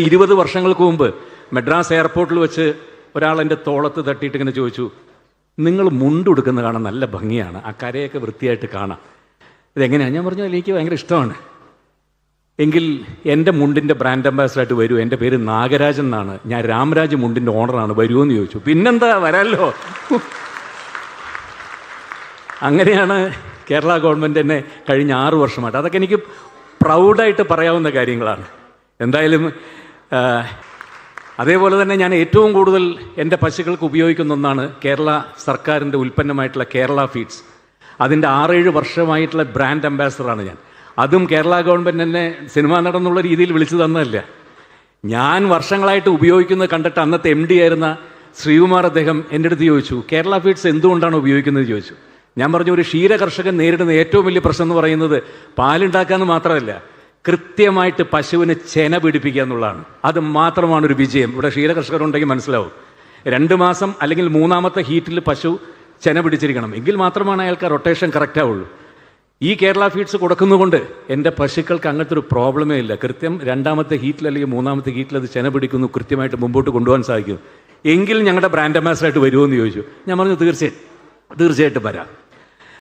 ഇരുപത് വർഷങ്ങൾക്ക് മുമ്പ് മെഡ്രാസ് എയർപോർട്ടിൽ വെച്ച് ഒരാൾ എന്റെ തോളത്ത് തട്ടിയിട്ട് ഇങ്ങനെ ചോദിച്ചു നിങ്ങൾ മുണ്ടുടുക്കുന്ന കാണാൻ നല്ല ഭംഗിയാണ് ആ കരയൊക്കെ വൃത്തിയായിട്ട് കാണാം. ഇതെങ്ങനെയാണ് ഞാൻ പറഞ്ഞു എനിക്ക് ഭയങ്കര ഇഷ്ടമാണ്. എങ്കിൽ എന്റെ മുണ്ടിന്റെ ബ്രാൻഡ് അംബാസഡറായിട്ട് വരൂ. എന്റെ പേര് നാഗരാജൻ എന്നാണ്. ഞാൻ രാമരാജ് മുണ്ടിന്റെ ഓണറാണ്. വരുമോയെന്ന് ചോദിച്ചു. പിന്നെന്താ? വരാല്ലോ അങ്ങനെയാണ് കേരള ഗവൺമെന്റ് എന്നെ കഴിഞ്ഞ ആറു വർഷമായിട്ട്. അതൊക്കെ എനിക്ക് പ്രൗഡായിട്ട് പറയാവുന്ന കാര്യങ്ങളാണ്. എന്തായാലും അതേപോലെ തന്നെ ഞാൻ ഏറ്റവും കൂടുതൽ എന്റെ പശുക്കൾക്ക് ഉപയോഗിക്കുന്ന ഒന്നാണ് കേരള സർക്കാരിന്റെ ഉൽപ്പന്നമായിട്ടുള്ള കേരള ഫീഡ്സ്. അതിന്റെ ആറേഴ് വർഷമായിട്ടുള്ള ബ്രാൻഡ് അംബാസഡറാണ് ഞാൻ. അതും കേരള ഗവൺമെന്റ് എന്നെ സിനിമ നടന്നുള്ള രീതിയിൽ വിളിച്ചു തന്നതല്ല. ഞാൻ വർഷങ്ങളായിട്ട് ഉപയോഗിക്കുന്നത് കണ്ടിട്ട് അന്നത്തെ എം ഡി ആയിരുന്ന ശ്രീകുമാർ അദ്ദേഹം എന്റെ അടുത്ത് ചോദിച്ചു കേരള ഫീഡ്സ് എന്തുകൊണ്ടാണ് ഉപയോഗിക്കുന്നത്? ചോദിച്ചു. ഞാൻ പറഞ്ഞു ഒരു ക്ഷീര കർഷകൻ നേരിടുന്ന ഏറ്റവും വലിയ പ്രശ്നം എന്ന് പറയുന്നത് പാലുണ്ടാക്കാമെന്ന് മാത്രമല്ല. കൃത്യമായിട്ട് പശുവിന് ചെന പിടിപ്പിക്കുക എന്നുള്ളതാണ്. അത് മാത്രമാണ് ഒരു വിജയം. ഇവിടെ ക്ഷീരകർഷകരുണ്ടെങ്കിൽ മനസ്സിലാവും. രണ്ട് മാസം അല്ലെങ്കിൽ മൂന്നാമത്തെ ഹീറ്റിൽ പശു ചെന പിടിച്ചിരിക്കണം. എങ്കിൽ മാത്രമാണ് അയാൾക്ക് റൊട്ടേഷൻ കറക്റ്റ് ആവുള്ളൂ. ഈ കേരള ഫീഡ്സ് കൊടുക്കുന്നതുകൊണ്ട് എന്റെ പശുക്കൾക്ക് അങ്ങനത്തെ ഒരു പ്രോബ്ലമേ ഇല്ല. കൃത്യം രണ്ടാമത്തെ ഹീറ്റിൽ അല്ലെങ്കിൽ മൂന്നാമത്തെ ഹീറ്റിൽ അത് ചെന പിടിക്കുന്നു കൃത്യമായിട്ട് മുമ്പോട്ട് കൊണ്ടുപോകാൻ സാധിക്കും. എങ്കിൽ ഞങ്ങളുടെ ബ്രാൻഡ് അംബാസഡറായിട്ട് വരുമോ എന്ന് ചോദിച്ചു. ഞാൻ പറഞ്ഞു തീർച്ചയായും തീർച്ചയായിട്ടും വരാം.